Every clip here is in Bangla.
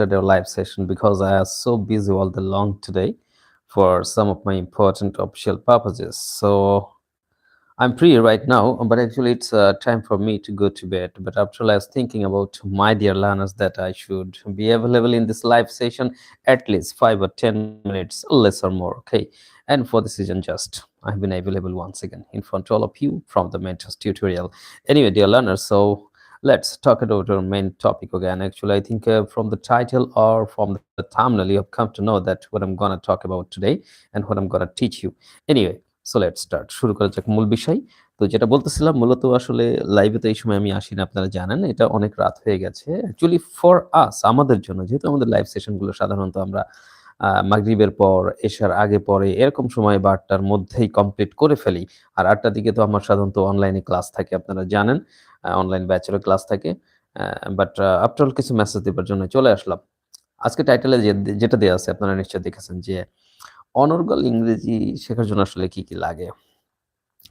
our live session because I was so busy all the long today for some of my important official purposes. So I'm free right now, but actually it's uh, time for me to go to bed. But after all, I was thinking about my dear learners that I should be available in this live session at least five or ten minutes, less or more. Okay. And for this reason, just I've been available once again in front of all of you from the mentors tutorial. Anyway, dear learners, so let's talk about our main topic again. Actually, I think uh, from the title or from the thumbnail, you have come to know that what I'm to talk about today and what I'm to teach you. Anyway, so let start শুরু করা যাক মূল বিষয় তো যেটা বলতেছিলাম মূলত আসলে লাইভে তো এই সময় আমি আসি না আপনারা জানেন এটা অনেক রাত হয়ে গেছে অ্যাকচুয়ালি ফর আস আমাদের জন্য যেহেতু আমাদের লাইভ সেশনগুলো সাধারণত আমরা মাগরিবের পর এসার আগে পরে এরকম সময় বা আটটার মধ্যেই কমপ্লিট করে ফেলি। আর আটটার দিকে তো আমার সাধারণত অনলাইনে ক্লাস থাকে, আপনারা জানেন অনলাইন ব্যাচেলর ক্লাস থাকে। বাট আফটার কিছু মেসেজ দেবার জন্য চলে আসলাম। আজকে টাইটেলে যেটা দেওয়া আছে, আপনারা নিশ্চয়ই দেখেছেন যে, অনর্গল ইংরেজি শেখার জন্য আসলে কি কি লাগে?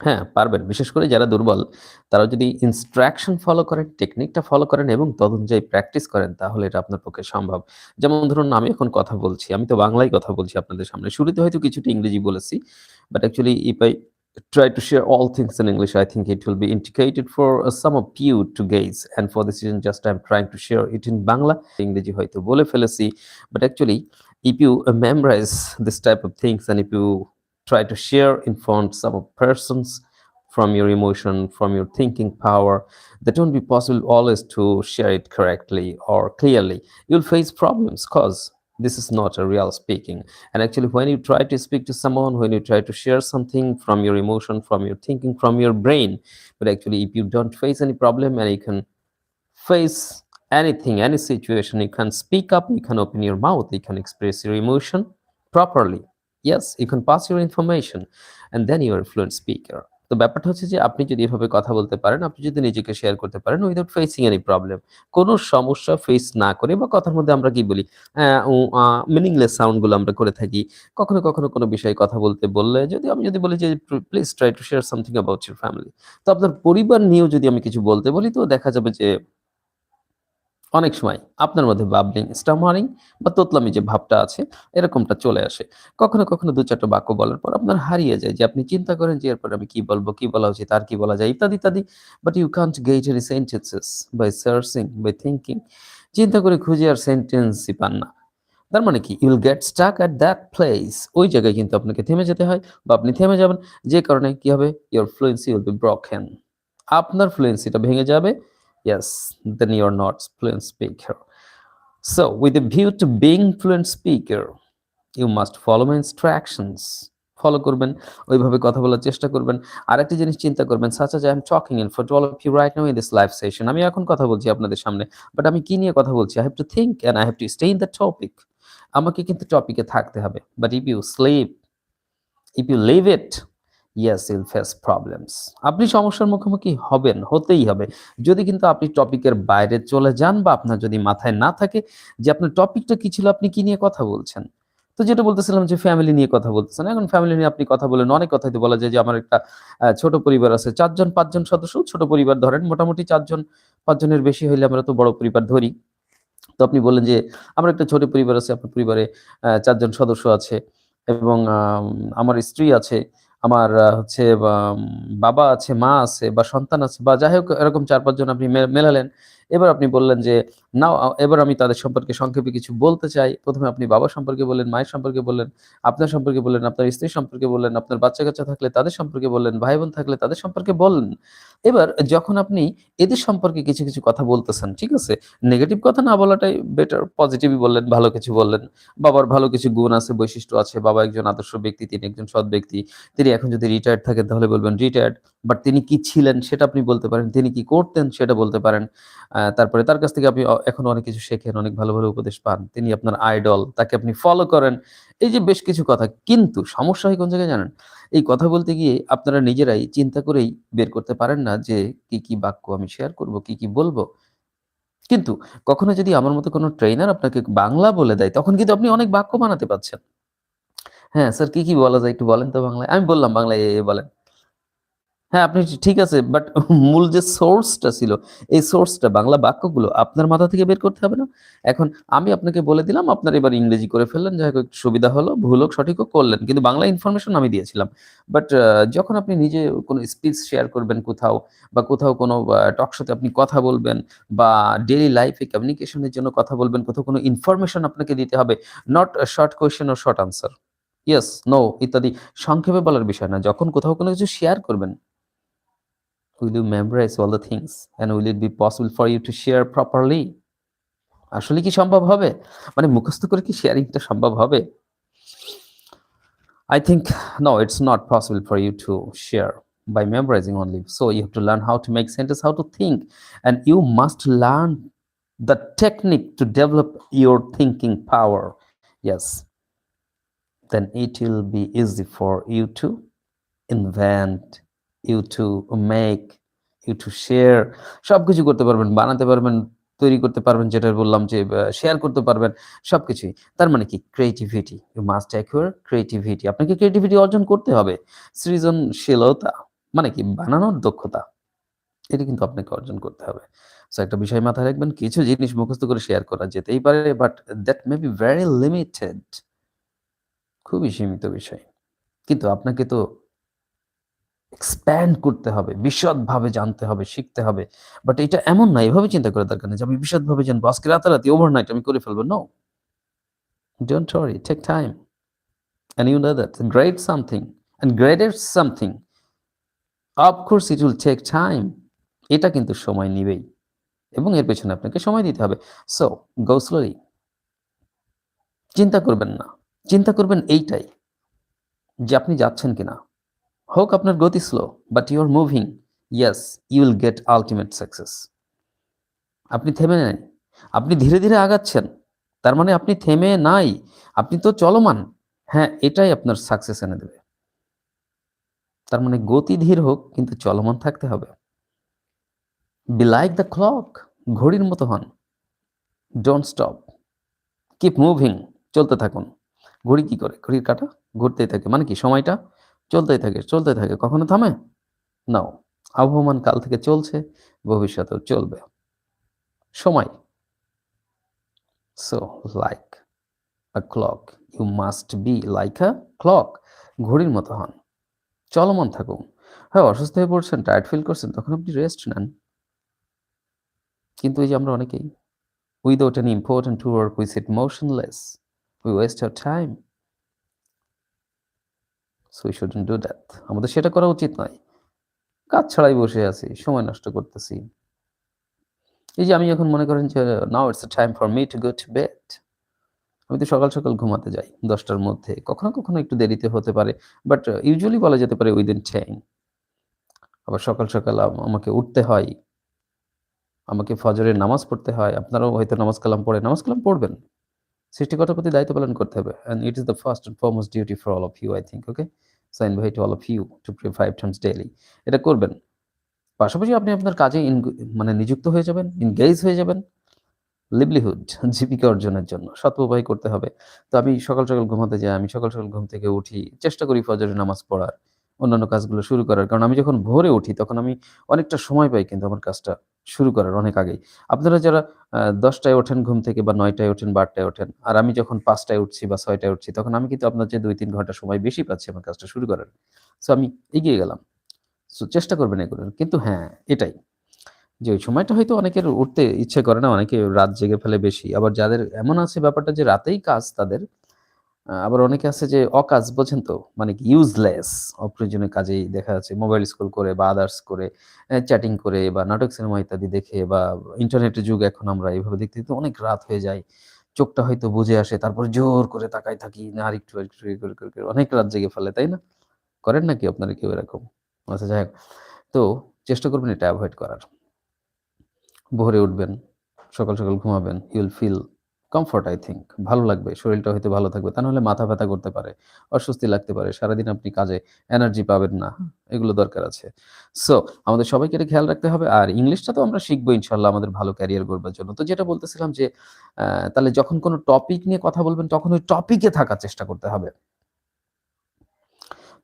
হ্যাঁ পারবেন। বিশেষ করে যারা দুর্বল তারা যদি ইনস্ট্রাকশন ফলো করেন টেকনিকটা ফলো করেন এবং তদনুযায়ী প্র্যাকটিস করেন, তাহলে এটা আপনার পক্ষে সম্ভব। যেমন ধরুন, আমি এখন কথা বলছি, আমি তো বাংলায় কথা বলছি আপনাদের সামনে। শুরুতে হয়তো কিছুটা ইংরেজি বলেছি but actually if I try to share all things in English I think it will be indicated for some of you to gauge and for this reason just I am trying to share it in Bangla ইংরেজি হয়তো বলে ফেলেছি but actually if you memorise this type of things and if you try to share in front some persons from your emotion from your thinking power that won't be possible always to share it correctly or clearly you'll face problems because this is not a real speaking and actually when you try to speak to someone when you try to share something from your emotion from your thinking from your brain but actually if you don't face any problem and you can face anything, any situation, you can speak up, you can open your mouth, you can express your emotion properly. Can pass your information, and then you are a fluent speaker. তো ব্যাপারটা হচ্ছে যে আপনি যদি এভাবে কথা বলতে পারেন আপনি যদি নিজেকে শেয়ার করতে পারেন উইদাউট ফেসিং এনি প্রবলেম কোনো সমস্যা ফেস না করে বা কথার মধ্যে আমরা কি বলি? মিনিংলেস সাউন্ডগুলো আমরা করে থাকি। কখনো কখনো কোনো বিষয়ে কথা বলতে বললে যদি আমি যদি বলি যে please try to share something about your family তো আপনার পরিবার নিয়েও যদি আমি কিছু বলতে বলি তো দেখা যাবে যে অনেক সময় আপনার মধ্যে বাবলিং, স্টামারিং বা তোতলামি যে ভাবটা আছে, এরকমটা চলে আসে। কখনো কখনো দু চারটা বাক্য বলার পর আপনার হারিয়ে যায় যে আপনি চিন্তা করেন যে এরপর আমি কি বলব, কি বলা উচিত, আর কি বলা যায়, ইত্যাদি ইত্যাদি। But you can't get any sentences by searching by thinking চিন্তা করে খুঁজে আর সেন্টেন্সই পান না। তার মানে কি? You'll get stuck at that place ওই জায়গায় কিন্তু আপনাকে থেমে যেতে হয় বা আপনি থেমে যাবেন। যে কারণে কি হবে? Your fluency will be broken আপনার ফ্লুয়েন্সিটা ভেঙে যাবে। Yes, then you're not fluent speaker. So with a view to being fluent speaker, you must follow my instructions. Follow করবেন, ওইভাবে কথা বলার চেষ্টা করবেন। আর একটা জিনিস চিন্তা করবেন, such I am talking in for all of you right now in this live session আমি এখন কথা বলছি আপনাদের সামনে বাট আমি কি নিয়ে কথা বলছি? I have to think and I have to stay in the topic আমাকে কিন্তু টপিকে থাকতে হবে। But if you sleep if you leave it yes I'll face problems আপনি সমস্যার মুখোমুখি হবেন, হতেই হবে। যদি কিন্তু আপনি টপিকের বাইরে চলে যান বা আপনার যদি মাথায় না থাকে যে আপনার টপিকটা কি ছিল, আপনি কি নিয়ে কথা বলছেন? তো যেটা বলতেছিলাম যে ফ্যামিলি নিয়ে কথা বলতেছেন। এখন ফ্যামিলি নিয়ে আপনি কথা বলেন, অনেক কথাই তো বলা যায় যে আমার একটা ছোট পরিবার আছে, চারজন, পাঁচজন সদস্য, ছোট পরিবার ধরেন, মোটামুটি চারজন, পাঁচজনের বেশি হইলে আমরা তো বড় পরিবার ধরি। তো আপনি বললেন যে আমার একটা ছোট পরিবার আছে, আপনার পরিবারে চারজন সদস্য আছে এবং আমার স্ত্রী আছে। আমার হচ্ছে বাবা আছে, মা আছে, বা সন্তান আছে, বা যাই হোক, এরকম চার পাঁচজন আপনি মেলালেন এবার আপনি বললেন যে না এবার আমি তাদের সম্পর্কে সংক্ষেপে কিছু বলতে চাই। প্রথমে আপনি বাবা সম্পর্কে বললেন, মায়ের সম্পর্কে বললেন, আপনার সম্পর্কে বললেন, আপনার স্ত্রী সম্পর্কে বললেন, আপনার বাচ্চা কাচ্চা থাকলে তাদের সম্পর্কে বললেন ভাই বোন থাকলে তাদের সম্পর্কে বললেন। এবার যখন আপনি এদের সম্পর্কে কিছু কিছু কথা বলতেছেন, ঠিক আছে? নেগেটিভ কথা না বলাটাই বেটার পজিটিভই বললেন, ভালো কিছু বললেন। বাবার ভালো কিছু গুণ আছে, বৈশিষ্ট্য আছে, বাবা একজন আদর্শ ব্যক্তি, তিনি একজন সৎ ব্যক্তি, তিনি এখন যদি রিটায়ার্ড থাকেন তাহলে বলবেন রিটায়ার্ড বাট তিনি কি ছিলেন সেটা আপনি বলতে পারেন, তিনি কি করতেন সেটা বলতে পারেন। তারপরে তার কাছ থেকে আপনি এখন অনেক কিছু শেখেন, অনেক ভালো ভালো উপদেশ পান। তিনি আপনার আইডল তাকে আপনি ফলো করেন। এই যে বেশ কিছু কথা, কিন্তু সমস্যা হয় কোন জায়গায় জানেন? এই কথা বলতে গিয়ে আপনারা নিজেরাই চিন্তা করেই বের করতে পারেন না যে কি কি বাক্য আমি শেয়ার করব, কি কি বলব। কিন্তু কখনো যদি আমার মতো কোনো ট্রেনার আপনাকে বাংলা বলে দেয়, তখন কিন্তু আপনি অনেক বাক্য বানাতে পারছেন। হ্যাঁ স্যার কি কি বলা যায় একটু বলেন তো বাংলায়? আমি বললাম বাংলায় এ বলেন। হ্যাঁ, আপনি ঠিক আছে বাট মূল যে সোর্সটা ছিল, এই সোর্সটা বাংলা বাক্যগুলো আপনার মাথা থেকে বের করতে হবে না? এখন আমি আপনাকে বলে দিলাম, আপনার এবার ইংরেজি করে ফেললেন, যাই হোক সুবিধা হলো, ভুল হোক সঠিক হোক করলেন। কিন্তু বাংলা ইনফরমেশন আমি দিয়েছিলাম। বাট যখন আপনি নিজে কোনো স্পিচ শেয়ার করবেন কোথাও বা কোথাও কোনো আ টক শোতে আপনি কথা বলবেন বা ডেইলি লাইফে কমিউনিকেশনের জন্য কথা বলবেন, কোথাও কোনো ইনফরমেশন আপনাকে দিতে হবে। নট শর্ট কোয়েশ্চেন ও শর্ট আনসার। ইয়েস, নো ইত্যাদি সংক্ষেপে বলার বিষয় না। যখন কোথাও কোনো কিছু শেয়ার করবেন Will you memorize all the things and will it be possible for you to share properly? আসলে কি সম্ভব হবে? মানে মুখস্থ করে কি শেয়ারিংটা সম্ভব হবে? I think no, it's not possible for you to share by memorizing only. So you have to learn how to make sentence, how to think, and you must learn the technique to develop your thinking power. Yes, then it will be easy for you to invent you make you to share সবকিছু করতে পারবেন, বানাতে পারবেন, তৈরি করতে পারবেন, যেটা বললাম যে শেয়ার করতে পারবেন, সবকিছুই। তার মানে কি? Creativity you must acquire creativity আপনাকে ক্রিয়েটিভিটি অর্জন করতে হবে। সৃজনশীলতা মানে কি? বানানোর দক্ষতা। এটা কিন্তু আপনাকে অর্জন করতে হবে। সো একটা বিষয় মাথায় রাখবেন, কিছু জিনিস মুখস্থ করে শেয়ার করা যেতেই পারে but that may be very limited খুবই সীমিত বিষয়। কিন্তু আপনাকে তো এক্সপ্যান্ড করতে হবে, বিশদভাবে জানতে হবে, শিখতে হবে। বাট এটা এমন না, এভাবে চিন্তা করে দরকার নেই যে আমি বিশদভাবে জানব। আজকে রাতারাতি ওভারনাইট আমি করে ফেলব no don't worry take time you know that, great something and greater something, of course it will take time এটা কিন্তু সময় নিবেই, এবং এর পেছনে আপনাকে সময় দিতে হবে। সো গো স্লোলি চিন্তা করবেন না। চিন্তা করবেন এইটাই, যে আপনি যাচ্ছেন কিনা। হোক আপনার গতি slow but you are moving yes you will get ultimate success আপনি থেমে নেন আপনি ধীরে ধীরে আগাচ্ছেন। তার মানে আপনি থেমে নাই। আপনি তো চলমান। হ্যাঁ এটাই আপনার সাকসেস এনে দেবে। তার মানে গতি ধীর হোক, কিন্তু চলমান থাকতে হবে। বি লাইক দ্য ক্লক ঘড়ির মতো হন। ডোন্ট স্টপ কিপ মুভিং চলতে থাকুন। ঘড়ি কি করে? ঘড়ির কাটা ঘুরতেই থাকে। মানে কি? সময়টা চলতেই থাকে চলতে থাকে। কখনো থামে? নাও। আবহমান কাল থেকে চলছে, ভবিষ্যতেও চলবে। সময়। So like a clock you must be like a clock ঘড়ির মতো হন। চলমান থাকুন। হ্যাঁ অসুস্থ হয়ে পড়ছেন টায়ার্ড ফিল করছেন, তখন আপনি রেস্ট নেন। কিন্তু এই যে আমরা অনেকেই without an important to work we sit motionless we waste our time so we do that আমাদের সেটা করা উচিত নয়। কাজ ছাড়াই বসে আছি, সময় নষ্ট করতেছি। এই যে আমি এখন মনে করেন যে now it's time for me to go to bed আমি তো সকাল সকাল ঘুমাতে যাই, দশটার মধ্যে। কখনো কখনো একটু দেরিতে হতে পারে বাট ইউজুয়ালি বলা যেতে পারে উইদিন টেন আবার সকাল সকাল আমাকে উঠতে হয়। আমাকে ফজরের নামাজ পড়তে হয়। আপনারাও হয়তো নামাজ কালাম পড়ে নামাজ কালাম পড়বেন। সৃষ্টিকর্তার প্রতি দায়িত্ব পালন করতে হবে। And it is the first and foremost duty for all of you, I think, okay? So invite all of you to pray five times daily এটা করবেন। পাশাপাশি আপনি আপনার কাজে মানে নিযুক্ত হয়ে যাবেন ইনগেজ হয়ে যাবেন। লিভলিহুড জীবিকা অর্জনের জন্য সৎ উপায় করতে হবে। তো আমি সকাল সকাল ঘুমাতে যাই, আমি সকাল সকাল ঘুম থেকে উঠি, চেষ্টা করি ফজরের নামাজ পড়ার। অন্যান্য কাজগুলো শুরু করার। কারণ আমি যখন ভোরে উঠি, তখন আমি অনেকটা সময় পাই কিন্তু আমার কাজটা শুরু করার অনেক আগেই। আপনারা যারা দশটায় ওঠেন ঘুম থেকে বা নয়টায় ওঠেন বারটায় ওঠেন, আর আমি যখন পাঁচটায় উঠছি বা ছয়টায় উঠছি, তখন আমি কিন্তু আপনার যে দুই তিন ঘণ্টা সময় বেশি পাচ্ছি আমার কাজটা শুরু করার। সো আমি এগিয়ে গেলাম। সো চেষ্টা করবেন এগুলো। কিন্তু হ্যাঁ এটাই। যে ওই সময়টা হয়তো অনেকের উঠতে ইচ্ছে করে না, অনেকে রাত জেগে ফেলে বেশি। আবার যাদের এমন আছে ব্যাপারটা যে রাতেই কাজ তাদের আবার অনেকে আছে যে অকাজ, বোঝেন তো মানে ইউজলেস অপ্রয়োজনীয় কাজেই দেখা যাচ্ছে মোবাইল স্কুল করে বা আদার্স করে চ্যাটিং করে বা নাটক সিনেমা ইত্যাদি দেখে বা ইন্টারনেটের যুগ এখন আমরা এইভাবে দেখতে দেখতে অনেক রাত হয়ে যায়। চোখটা হয়তো বুঝে আসে, তারপর জোর করে তাকাই থাকি, না, আর একটু করে অনেক রাত জেগে ফেলে, তাই না? করেন নাকি আপনারা কেউ এরকম? আচ্ছা যাই হোক। তো চেষ্টা করবেন এটা অ্যাভয়েড করার। ভোরে উঠবেন, সকাল সকাল ঘুমাবেন you'll feel comfort I think ভালো লাগবে শরীরটা হয়তো ভালো থাকবে তা নাহলে মাথা ব্যথা করতে পারে অস্বস্তি লাগতে পারে সারাদিন আপনি কাজে এনার্জি পাবেন না এগুলো দরকার আছে। সো আমাদের সবাইকে এটা খেয়াল রাখতে হবে আর ইংলিশটা তো আমরা শিখব ইনশাল্লাহ আমাদের ভালো ক্যারিয়ার করবার জন্য। তো যেটা বলতেছিলাম যে তাহলে যখন কোনো টপিক নিয়ে কথা বলবেন তখন ওই টপিকে থাকার চেষ্টা করতে হবে।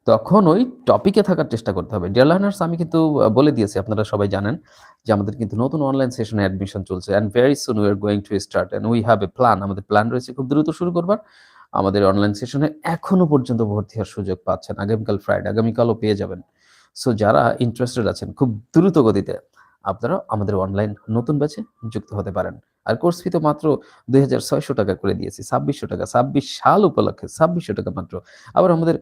তখন ওই টপিকে থাকার চেষ্টা করতে হবে। ডিয়ার লার্নার্স আমি কিন্তু বলে দিয়েছি, আপনারা সবাই জানেন যে আমাদের কিন্তু নতুন অনলাইন সেশনে অ্যাডমিশন চলছে and very soon we are going to start and we have a plan আমাদের প্ল্যান রয়েছে খুব দ্রুত শুরু করবার। আমাদের অনলাইন সেশনে এখনও পর্যন্ত ভর্তি হওয়ার সুযোগ পাচ্ছেন। আগামীকাল ফ্রাইডে আগামীকালও পেয়ে যাবেন। সো যারা ইন্টারেস্টেড আছেন খুব দ্রুত গতিতে আপনারা আমাদের অনলাইন নতুন ব্যাচে যুক্ত হতে পারেন। আর কোর্স ফি তো মাত্র দুই হাজার ছয়শো টাকা করে দিয়েছি, ছাব্বিশশো টাকা, ছাব্বিশ সাল উপলক্ষে ছাব্বিশশো টাকা মাত্র। আবার আমাদের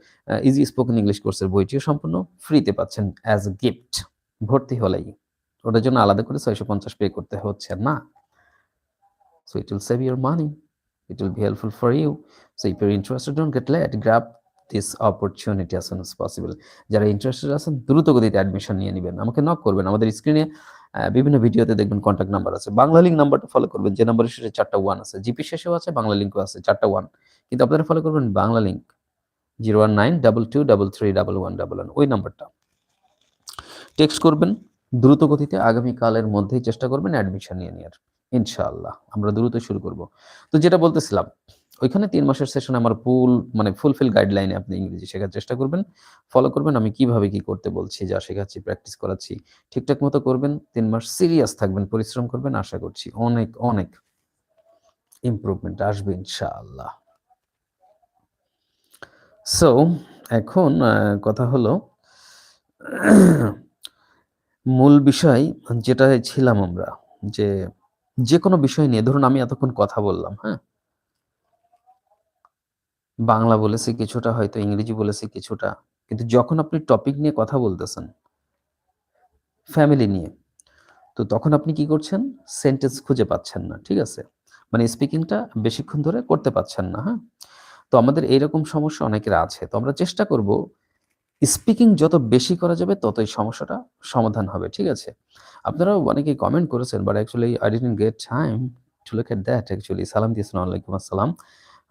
ইজি স্পোকেন ইংলিশ কোর্সের বইটিও সম্পূর্ণ ফ্রিতে পাচ্ছেন অ্যাজ এ গিফট ভর্তি হলেই, ওটার জন্য আলাদা করে ছয়শো পঞ্চাশ পে করতে হচ্ছে না। So it will save your money it will be helpful for you so if you're interested don't get late grab this opportunity as soon as possible যারা ইন্টারেস্টেড আছেন, দ্রুত গতিতে অ্যাডমিশন নিয়ে নেবেন। আমাকে নক করবেন। আমাদের স্ক্রিনে বিভিন্ন ভিডিওতে দেখবেন কন্ট্যাক্ট নাম্বার আছে। বাংলা লিঙ্ক নাম্বারটা ফলো করবেন। যে নাম্বারের শেষে চারটা ওয়ান আছে। জিপি শেষেও আছে, বাংলা লিঙ্কও আছে, চারটা ওয়ান কিন্তু আপনারা ফলো করবেন Banglalink zero one nine double two double three double one double one ওই নাম্বারটা টেক্সট করবেন, দ্রুত গতিতে আগামীকালের মধ্যেই চেষ্টা করবেন অ্যাডমিশন নিয়ে নেওয়ার ইনশাআল্লাহ, আমরা দ্রুত শুরু করব। তো যেটা বলতেছিলাম ওইখানে তিন মাসের সেশন আমার ফুল মানে ফুলফিল গাইডলাইনে আপনি ইংরেজি শেখার চেষ্টা করবেন। ফলো করবেন, আমি কীভাবে কি করতে বলছি, যা শেখাচ্ছি প্র্যাকটিস করাচ্ছি, ঠিকঠাক মতো করবেন। তিন মাস সিরিয়াস থাকবেন, পরিশ্রম করবেন, আশা করছি অনেক অনেক ইমপ্রুভমেন্ট আসবে ইনশাআল্লাহ। সো এখন কথা হলো, মূল বিষয় যেটা ছিলাম আমরা, যে যে কোনো বিষয় নিয়ে, ধরুন আমি এতক্ষণ কথা বললাম হ্যাঁ? বাংলা বলেছি কিছুটা, হয়তো ইংরেজি বলেছি কিছুটা। কিন্তু যখন আপনি টপিক নিয়ে কথা বলতেছেন ফ্যামিলি নিয়ে, তো তখন আপনি কি করছেন? সেন্টেন্স খুঁজে পাচ্ছেন না, ঠিক আছে? মানে স্পিকিংটা বেশিক্ষণ ধরে করতে পাচ্ছেন না হ্যাঁ? তো আমাদের এইরকম সমস্যা অনেকের আছে। তো আমরা চেষ্টা করব স্পিকিং যত বেশি করা যাবে, ততই সমস্যাটা সমাধান হবে, ঠিক আছে? আপনারাও অনেকেই কমেন্ট করেছেন but actually I didn't get time to look at that actually সালাম দিয়েছেন, ওয়ালাইকুম আসসালাম।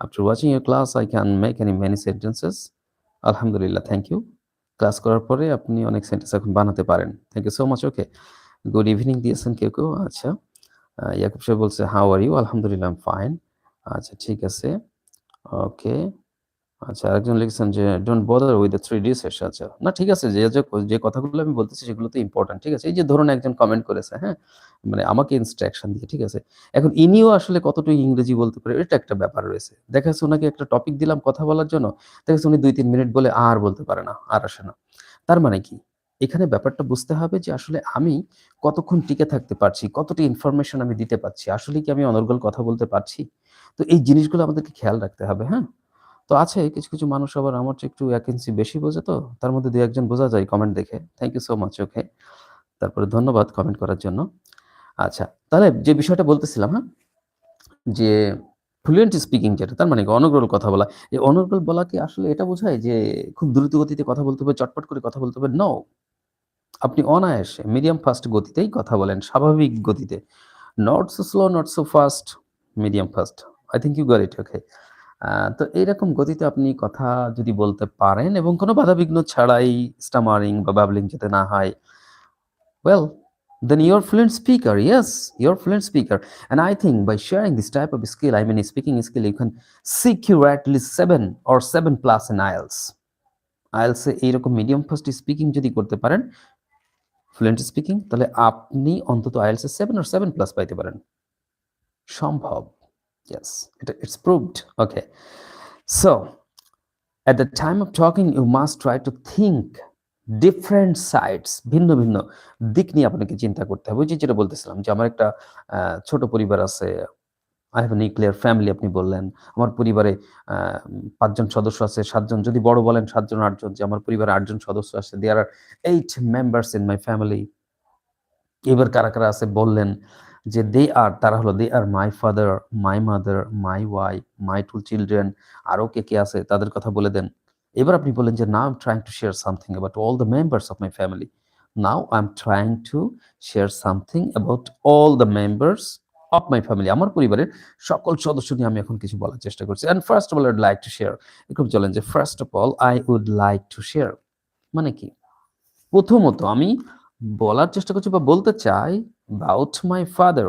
After watching your class I can make any many sentences আলহামদুলিল্লাহ থ্যাংক ইউ ক্লাস করার পরে আপনি অনেক সেন্টেন্স এখন বানাতে পারেন। Thank you so much okay good evening দিয়েছেন কেউ কেউ? আচ্ছা ইয়াকুব সাহেব বলছে হাউ আর ইউ আলহামদুলিল্লাহ ফাইন আচ্ছা ঠিক আছে। ওকে আচ্ছা আরেকজন লিখেছেন যে don't bother with the three D শেষ আচ্ছা না, ঠিক আছে, যে যে কথাগুলো আমি বলতেছি সেগুলো তো ইম্পর্টেন্ট ঠিক আছে? এই যে ধরুন একজন কমেন্ট করেছে হ্যাঁ? মানে আমাকে ইনস্ট্রাকশন দিয়ে, ঠিক আছে? এখন ইনিও আসলে কতটুকু ইংরেজি বলতে পারে, এটা একটা ব্যাপার রয়েছে। দেখা যাচ্ছে ওনাকে একটা টপিক দিলাম কথা বলার জন্য, দেখা যাচ্ছে উনি দুই, তিন মিনিট বলে আর বলতে পারে না, আর আসে না। তার মানে কি? এখানে ব্যাপারটা বুঝতে হবে যে, আসলে আমি কতক্ষণ টিকে থাকতে পারছি, কতটি ইনফরমেশন আমি দিতে পারছি, আসলে কি আমি অনর্গল কথা বলতে পারছি? তো এই জিনিসগুলো আমাদেরকে খেয়াল রাখতে হবে হ্যাঁ? তো আছে, কিছু কিছু মানুষ আবার আমার একটু এক বেশি বোঝে তো, তার মধ্যে দু একজন বোঝা যায় কমেন্ট দেখে। Thank you so much okay তারপরে ধন্যবাদ কমেন্ট করার জন্য। আচ্ছা তাহলে যে বিষয়টা বলতেছিলাম হ্যাঁ? যে ফ্লুয়েন্ট স্পিকিং যেটা, তার মানে অনগ্রল কথা বলা। এই অনগ্রল বলাকে আসলে এটা বোঝায় যে খুব দ্রুত গতিতে কথা বলতে হবে, চটপট করে কথা বলতে হবে? নো আপনি অনায়াসে মিডিয়াম ফাস্ট গতিতেই কথা বলেন, স্বাভাবিক গতিতে। Not so slow not so fast medium fast I think you got it okay তো এইরকম গতিতে আপনি কথা যদি বলতে পারেন এবং কোনো বাধা বিঘ্ন ছাড়াই স্টামারিং বা ব্যাবলিং যাতে না হয় well then you're fluent speaker yes you're fluent speaker and I think by sharing this type of skill I mean speaking skill you can secure at seven or seven plus in IELTS আইলসে এইরকম মিডিয়াম ফার্স্ট স্পিকিং যদি করতে পারেন ফ্লুয়েন্ট স্পিকিং তাহলে আপনি অন্তত আইলসে সেভেন অর সেভেন প্লাস পাইতে পারেন। সম্ভব। Yes, it, it's proved. Okay. So, at the time of talking, you must try to think different sides ভিন্ন ভিন্ন দিক নিয়ে আপনাকে চিন্তা করতে হবে। যে যেটা বলতেছিলাম যে আমার একটা ছোট পরিবার আছে। আই হ্যাভ নিউক্লিয়ার ফ্যামিলি আপনি বললেন। আমার পরিবারে পাঁচজন সদস্য আছে সাতজন। যদি বড় বলেন সাতজন আটজন। যে আমার পরিবারে আটজন সদস্য আছে there are eight members in my family এবার কারা কারা আছে বললেন। যে দে আর তারা হলো they are my father my mother my wife my two children আরও কে কে আছে, তাদের কথা বলে দেন। এবার আপনি বলেন যে now am trying to share something about all the members of my family now I am trying to share something about all the members of my family আমার পরিবারের সকল সদস্য নিয়ে আমি এখন কিছু বলার চেষ্টা করছি। And first of all I'd like to share এরকম চলেন যে first of all I would like to share মানে কি? প্রথমত আমি বলার চেষ্টা করছি বা বলতে চাই অ্যাবাউট মাই ফাদার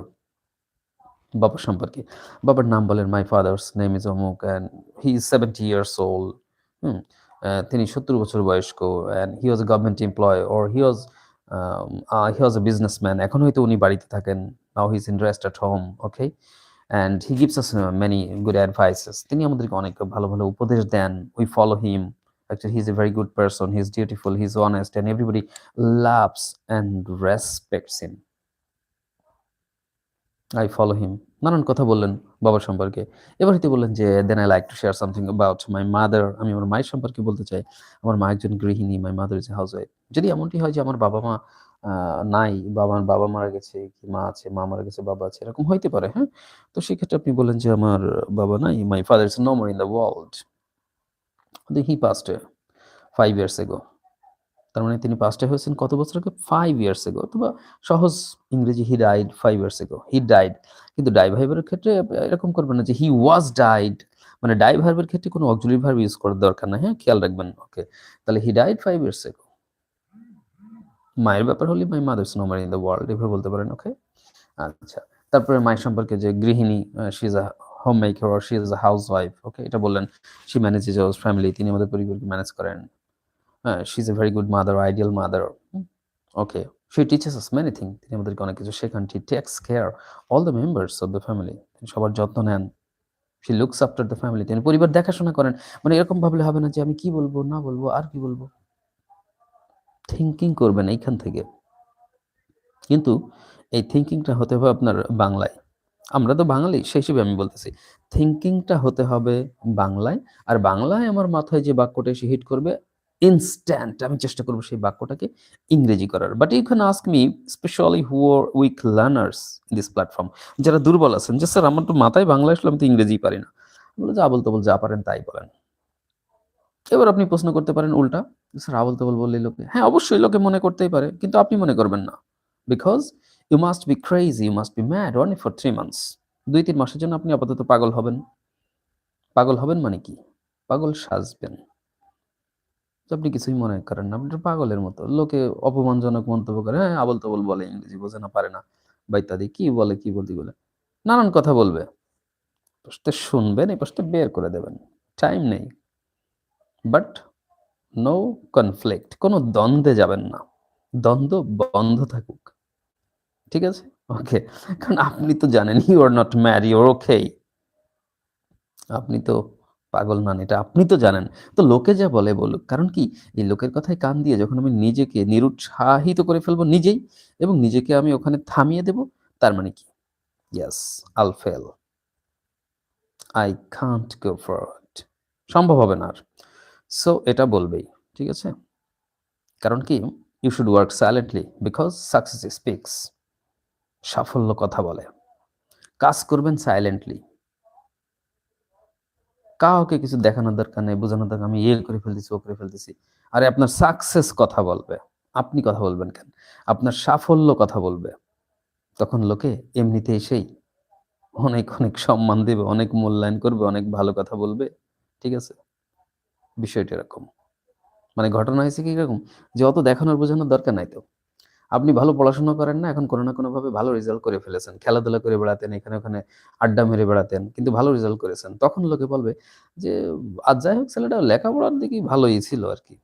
বাবার সম্পর্কে। বাবার নাম বলেন মাই ফাদার্স নেম ইজ অমুক and he is seventy years old hmm তিনি সত্তর বছর বয়স্ক and he was a government employee or he was he was a businessman এখন হয়তো উনি বাড়িতে থাকেন। Now he's in rest at home okay and he gives us many good advices তিনি আমাদেরকে অনেক ভালো ভালো উপদেশ দেন। We follow him Actually, he's a very good person. He's dutiful. He's honest, and everybody loves and respects him. I follow him. নানান কথা বললেন বাবা সম্পর্কে। এবার হয়তো বললেন যে then I like to share something about my mother আমি আমার মায়ের সম্পর্কে বলতে চাই। আমার মা একজন গৃহিণী my mother is housewife যদি এমনটি হয় যে, আমার বাবা মা নাই, বাবা বাবা মারা গেছে, কি মা আছে, মা মারা গেছে, বাবা আছে, এরকম হইতে পারে হ্যাঁ? তো সেক্ষেত্রে আপনি বলেন যে, আমার বাবা নাই my father is no more in the world he passed five years ago তার মানে তিনি পাস্টে হয়েছেন কত বছর আগে? ফাইভ ইয়ার্স এগো অথবা সহজ ইংরেজি হি ডাইড ফাইভ ইয়ার্স এগো হি ডাইড কিন্তু ডাই ভাইবের ক্ষেত্রে এরকম করবেন না যে হি ওয়াজ ডাইড মানে ডাই ক্ষেত্রে কোনো অক্সিলারি ভার্ব ইউজ করার দরকার না হ্যাঁ? খেয়াল রাখবেন ওকে তাহলে হি ডাইড ফাইভ ইয়ার্স এগো মায়ের ব্যাপার হলে my mother's no more in the world এভাবে বলতে পারেন ওকে আচ্ছা তারপরে মায়ের সম্পর্কে যে গৃহিণী she is a homemaker or she is a housewife okay এটা বললেন শি ম্যানেজেস ফ্যামিলি তিনি আমাদের পরিবারকে ম্যানেজ করেন। She is a very good mother ideal mother okay she teaches us many thing তিনি আমাদেরকে অনেক কিছু শেখান। She takes care all the members of the family তিনি সবার যত্ন নেন। She looks after the family তিনি পরিবার দেখাশোনা করেন। মানে এরকম ভাবলে হবে না যে আমি কি বলব না বলব আর কি বলব। থিঙ্কিং করবেন এইখান থেকে। কিন্তু এই থিঙ্কিংটা হতে হবে আপনার বাংলায়। আমরা তো বাঙালি সেই হিসেবে আমি বলতেছি। থিঙ্কিংটা হতে হবে বাংলায়। আর বাংলায় আমার মাথায় যে বাক্যটা এসে হিট করবে ইনস্ট্যান্ট আমি চেষ্টা করব সেই বাক্যটাকে ইংরেজি করার। But you can ask me specially who are weak learners this platform যারা দুর্বল আছেন, যে স্যার আমার তো মাথায় বাংলা আসলে আমি তো ইংরেজি পারি না। বলে যা বলতে বল যা পারেন তাই বলেন। এবার আপনি প্রশ্ন করতে পারেন উল্টা স্যার আবল তাবল বললে লোকে হ্যাঁ অবশ্যই লোকে মনে করতেই পারে, কিন্তু আপনি মনে করবেন না। Because you must be crazy you must be mad only for three months দুই তিন মাসের জন্য আপনি আপাতত পাগল হবেন। পাগল হবেন মানে কি? পাগল সাজবেন। আপনি কিছুই মনে করেন না। আপনি পাগলের মতো। লোকে অপমানজনক মন্তব্য করে হ্যাঁ আবল তাবল বলে ইংরেজি, বোঝে না, পারে না। বা ইত্যাদি। কি বলে, কি বলতে বলে? নানান কথা বলবে। পাশতে শুনবেন এই পাশতে বের করে দেবেন। টাইম নেই। বাট নো কনফ্লিক্ট কোনো দ্বন্দ্বে যাবেন না। দ্বন্দ্ব বন্ধ থাকুক। ঠিক আছে? ওকে কারণ আপনি তো জানেন you are not marry or okay আপনি তো পাগল নন, এটা আপনি তো জানেন। তো লোকে যা বলে বলুক, কারণ কি? এই লোকের কথায় কান দিয়ে যখন আমি নিজেকে নিরুৎসাহিত করে ফেলব নিজেই, এবং নিজেকে আমি ওখানে থামিয়ে দেব, তার মানে কি? Yes all fail I can't go forward সম্ভব হবে না আর। সো এটা বলবেই, ঠিক আছে? কারণ কি? You should work silently because success speaks সাফল্য কথা বলে। কাজ করবেন সাইলেন্টলি কাউকে কিছু দেখানোর দরকার নেই, বোঝানোর দরকার আমি ইয়ে করে ফেলতেছি ও করে ফেলতেছি। আরে আপনার সাকসেস কথা বলবে, আপনি কথা বলবেন কেন? আপনার সাফল্য কথা বলবে। তখন লোকে এমনিতে এসেই অনেক অনেক সম্মান দেবে, অনেক মূল্যায়ন করবে, অনেক ভালো কথা বলবে, ঠিক আছে? বিষয়টা এরকম। মানে ঘটনা হয়েছে কি এরকম? যে অত দেখানোর, বোঝানোর দরকার নাই তো। আপনি ভালো পড়াশোনা করেন না, এখন কোনো না কোনো ভাবে ভালো রেজাল্ট করে ফেলেছেন। খেলাধুলা করে বেড়াতেন, এখানে ওখানে আড্ডা মেরে বেড়াতেন, কিন্তু ভালো রেজাল্ট করেছেন। তখন লোকে বলবে যে, আজ যাই হোক, ছেলেটা লেখাপড়ার দিকেই ভালোই ছিল আর কি।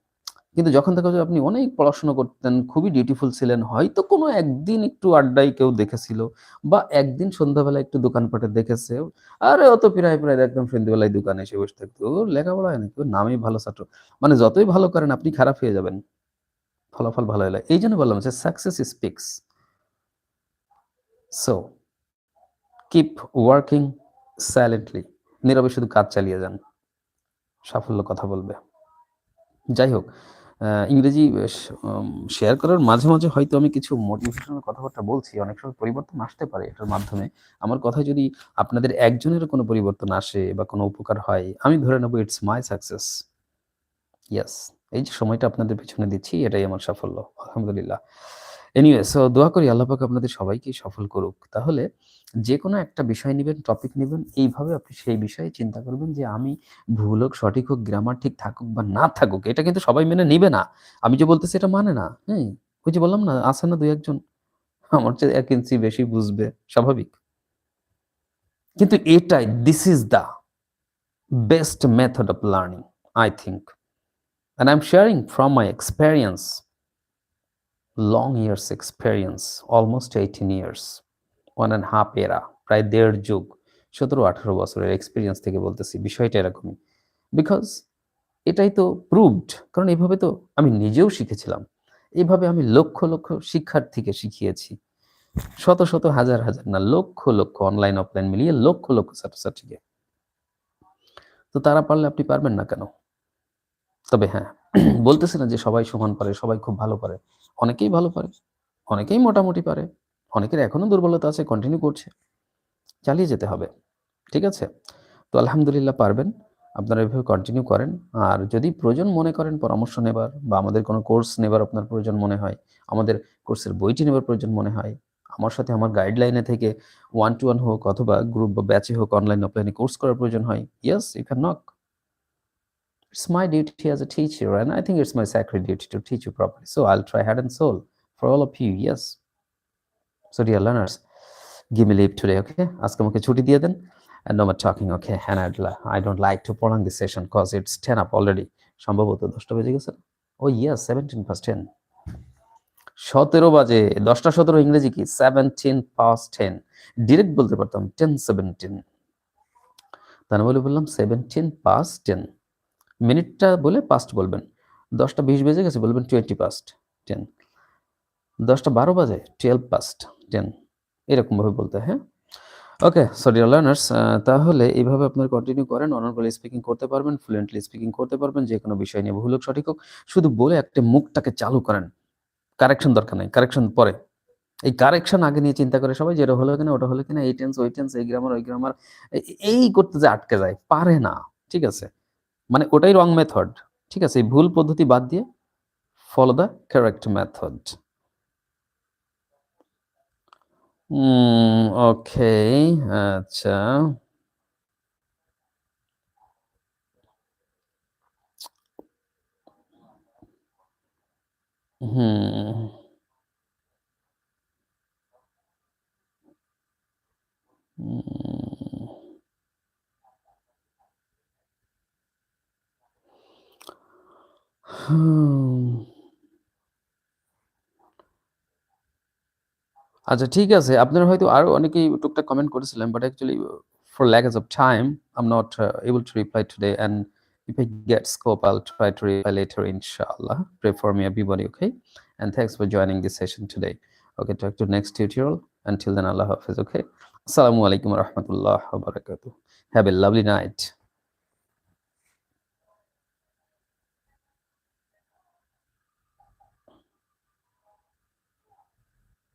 কিন্তু যখন দেখা যায় আপনি অনেক পড়াশোনা করতেন, খুবই ডিউটিফুল ছিলেন, হয়তো কোনো একদিন একটু আড্ডায় কেউ দেখেছিল বা একদিন সন্ধ্যাবেলা একটু দোকানপাটে দেখেছে, আরে অত প্রায় প্রায় একদম সন্ধ্যাবেলায় দোকানে এসে বসে থাকতো। লেখাপড়া হয় নাকি? নামই ভালো ছাত্র। মানে যতই ভালো করেন, আপনি খারাপ হয়ে যাবেন। ফলাফল ভালো হলে। এই জন্য বললাম যে success speaks so keep working silently নীরবে শুধু কাজ চালিয়ে যান। সাফল্য কথা বলবে। যাই হোক ইংরেজি শেয়ার করার মাঝে মাঝে হয়তো আমি কিছু মোটিভেশনাল কথাবার্তা বলছি, অনেক সময় পরিবর্তন আসতে পারে এটার মাধ্যমে। আমার কথা যদি আপনাদের একজনের কোনো পরিবর্তন আসে বা কোনো উপকার হয়, আমি ধরে নেব ইটস মাই সাকসেস ইয়াস এই যে সময়টা আপনাদের পিছনে দিচ্ছি, এটাই আমার সাফল্য, আলহামদুলিল্লাহ। এনিওয়ে সো দোয়া করি আল্লাহ পাক আপনাদের সবাইকে সফল করুক। তাহলে যে কোনো একটা বিষয় নেবেন টপিক নেবেন, এইভাবে আপনি সেই বিষয়ে চিন্তা করবেন যে আমি ভুল হোক, সঠিক হোক গ্রামার ঠিক থাকুক বা না থাকুক, এটা কিন্তু সবাই মেনে নিবে না। আমি যে বলতেছি এটা মানে না হ্যাঁ? ওই যে বললাম না, আছে না দুই একজন? আমার চেয়ে এক ইঞ্চি বেশি বুঝবে, স্বাভাবিক। কিন্তু এটাই this is the best method of learning I think and i'm sharing from my experience, long years experience, almost 18 years, one one and half এরা প্রায় দেড় যুগ, সতেরো, আঠারো বছরের এক্সপিরিয়েন্স থেকে বলতেছি, বিষয়টা এরকমই। বিকজ এটাই তো প্রুভড কারণ এইভাবে তো আমি নিজেও শিখেছিলাম। এইভাবে আমি লক্ষ লক্ষ শিক্ষার্থীকে শিখিয়েছি। শত শত, হাজার হাজার না, লক্ষ লক্ষ অনলাইন অফলাইন মিলিয়ে লক্ষ লক্ষ ছাত্রছাত্রীকে। তো তারা পারলে আপনি পারবেন না কেন? তবে হ্যাঁ বলতেছে না যে সবাই সমান পারে, সবাই খুব ভালো পারে। অনেকেই ভালো পারে, অনেকেই মোটামুটি পারে, অনেকের এখনও দুর্বলতা আছে কন্টিনিউ করছে, চালিয়ে যেতে হবে, ঠিক আছে? তো আলহামদুলিল্লাহ পারবেন, আপনারা এভাবে কন্টিনিউ করেন। আর যদি প্রয়োজন মনে করেন পরামর্শ নেবার বা আমাদের কোনো কোর্স নেবার আপনার প্রয়োজন মনে হয়, আমাদের কোর্সের বইটি নেবার প্রয়োজন মনে হয়, আমার সাথে আমার গাইডলাইনে থেকে ওয়ান টু ওয়ান হোক অথবা গ্রুপ বা ব্যাচে হোক অনলাইন অফলাইনে কোর্স করার প্রয়োজন হয় yes you can knock It's my duty as a teacher, and I think it's my sacred duty to teach you properly. So I'll try heart and soul for all of you. Yes. So dear learners, give me leave today, okay? আজকে আমাকে ছুটি দিয়ে দেন and no more talking, okay? And I don't like to prolong this session because it's 10 up already. সম্ভবত দশটা বেজে গেছে ও সেভেন্টিন টেন সতেরো বাজে দশটা সতেরো ইংরেজি কি সেভেন্টিন পাস টেন ডিরেক্ট বলতে পারতাম টেন সেভেন্টিন তার বলে বললাম সেভেন্টিন পাস টেন মিনিটটা বলে পাস্ট বলবেন। দশটা বিশ বেজে গেছে, বলবেন টোয়েন্টি পাস্ট টেন দশটা বারো বাজে টুয়েলভ পাস্ট টেন এরকমভাবে বলতে হ্যাঁ ওকে সরি লার্নার্স তাহলে এইভাবে আপনারা কন্টিনিউ করেন অনার্গলি স্পিকিং করতে পারবেন ফ্লুয়েন্টলি স্পিকিং করতে পারবেন, যে কোনো বিষয় নিয়ে ভুল সঠিক হোক। শুধু বলে একটা মুখটাকে চালু করেন। কারেকশন দরকার নেই কারেকশন পরে। এই কারেকশন আগে নিয়ে চিন্তা করে সবাই, যেটা হলো কিনা, ওটা হলো কিনা, এই টেন্স ওই টেন্স এই গ্রামার ওই গ্রামার এই করতে যে আটকে যায়, পারে না, ঠিক আছে? মানে ওটাই রং মেথড ঠিক আছে? ভুল পদ্ধতি বাদ দিয়ে follow the correct method okay আচ্ছা। হুম। আচ্ছা ঠিক আছে। আপনারা হয়তো আরও অনেকেই টুকটাক কমেন্ট করেছিলেন। But actually lack of time, I'm not uh, able to reply today. And if I get scope, I'll try to reply later, inshallah. Pray for me, everybody, okay? And thanks for joining this session today. Okay, talk to next tutorial. Until then, Allah Hafiz, okay? Assalamu alaikum wa rahmatullah wa barakatuh. Have a lovely night.